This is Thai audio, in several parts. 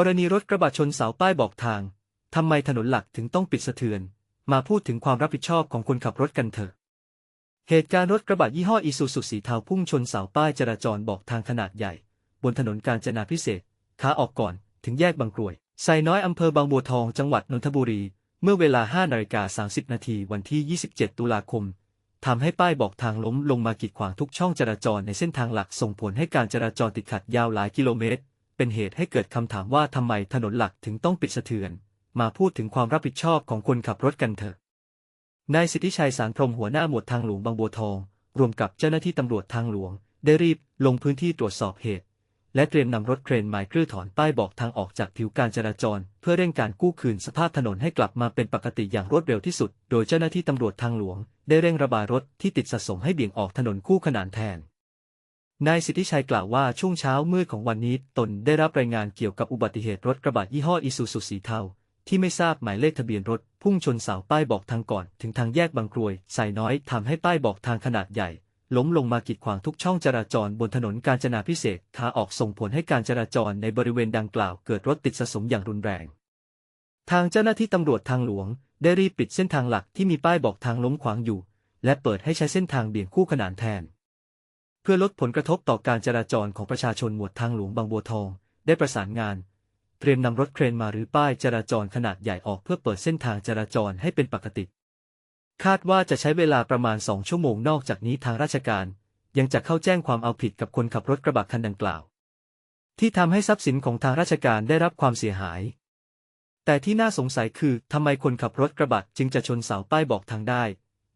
กรณีรถกระบะชนเสาป้ายบอกทาง ทำไมถนนหลักถึงต้องปิดสะเทือน มาพูดถึงความรับผิดชอบของคนขับรถกันเถอะ เหตุการณ์รถกระบะยี่ห้ออีซูซุสีเทาพุ่งชนเสาป้ายจราจรบอกทางขนาดใหญ่ บนถนนกาญจนาพิเศษขาออกก่อนถึงแยกบางกรวย ไซน้อยอำเภอบางบัวทองจังหวัดนนทบุรี เมื่อเวลา5นาฬิกา30 นาทีวันที่ 27 ตุลาคมทำให้ป้ายบอกทางล้มลงมากีดขวางทุกช่องจราจรในเส้นทางหลักส่งผลให้การจราจรติดขัดยาวหลายกิโลเมตร เป็นเหตุให้เกิดคำถามว่าทำไมถนนหลักถึงต้องปิดสะเทือน มาพูดถึงความรับผิดชอบของคนขับรถกันเถอะ นายสิทธิชัยสารพรมหัวหน้าหมวดทางหลวงบางบัวทอง รวมกับเจ้าหน้าที่ตำรวจทางหลวง ได้รีบลงพื้นที่ตรวจสอบเหตุ และเตรียมนำรถเครนไม้เครือถอนป้ายบอกทางออกจากผิวการจราจร เพื่อเร่งการกู้คืนสภาพถนนให้กลับมาเป็นปกติอย่างรวดเร็วที่สุด โดยเจ้าหน้าที่ตำรวจทางหลวง ได้เร่งระบายรถที่ติดสะสมให้เบี่ยงออกถนนคู่ขนานแทน นายสิทธิชัยกล่าวว่าช่วงเช้ามืดของวันนี้ตนได้รับรายงานเกี่ยวกับอุบัติเหตุรถกระบะยี่ห้ออีซูซูสีเทาที่ไม่ทราบหมายเลขทะเบียนรถ พุ่งชนเสาป้ายบอกทางก่อน ถึงทางแยกบางกรวยใส่น้อยทำให้ป้ายบอกทางขนาดใหญ่ ล้มลงมากีดขวางทุกช่องจราจรบนถนนกาญจนาพิเศษขาออกส่งผลให้การจราจรในบริเวณดังกล่าวเกิดรถติดสะสมอย่างรุนแรง ทางเจ้าหน้าที่ตำรวจทางหลวง ได้รีบปิดเส้นทางหลักที่มีป้ายบอกทางล้มขวางอยู่ และเปิดให้ใช้เส้นทางเบี่ยงคู่ขนานแทน พื่อลดผลกระทบต่อการจราจรของประชาชนหมวดทางหลวงบางบัวทอง ได้ประสานงาน เตรียมนำรถเครนมาหรือป้ายจราจรขนาดใหญ่ออกเพื่อเปิดเส้นทางจราจรให้เป็นปกติ คาดว่าจะใช้เวลาประมาณสองชั่วโมงนอกจากนี้ทางราชการ ยังจะเข้าแจ้งความเอาผิดกับคนขับรถกระบะคันดังกล่าว ที่ทำให้ทรัพย์สินของทางราชการได้รับความเสียหาย แต่ที่น่าสงสัยคือทำไมคนขับรถกระบะจึงจะชนเสาป้ายบอกทางได้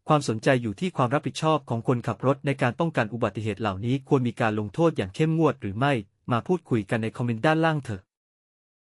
ความสนใจอยู่ที่ความรับผิดชอบของคนขับรถในการป้องกันอุบัติเหตุเหล่านี้ควรมีการลงโทษอย่างเข้มงวดหรือไม่ มาพูดคุยกันในคอมเมนต์ด้านล่างเถอะ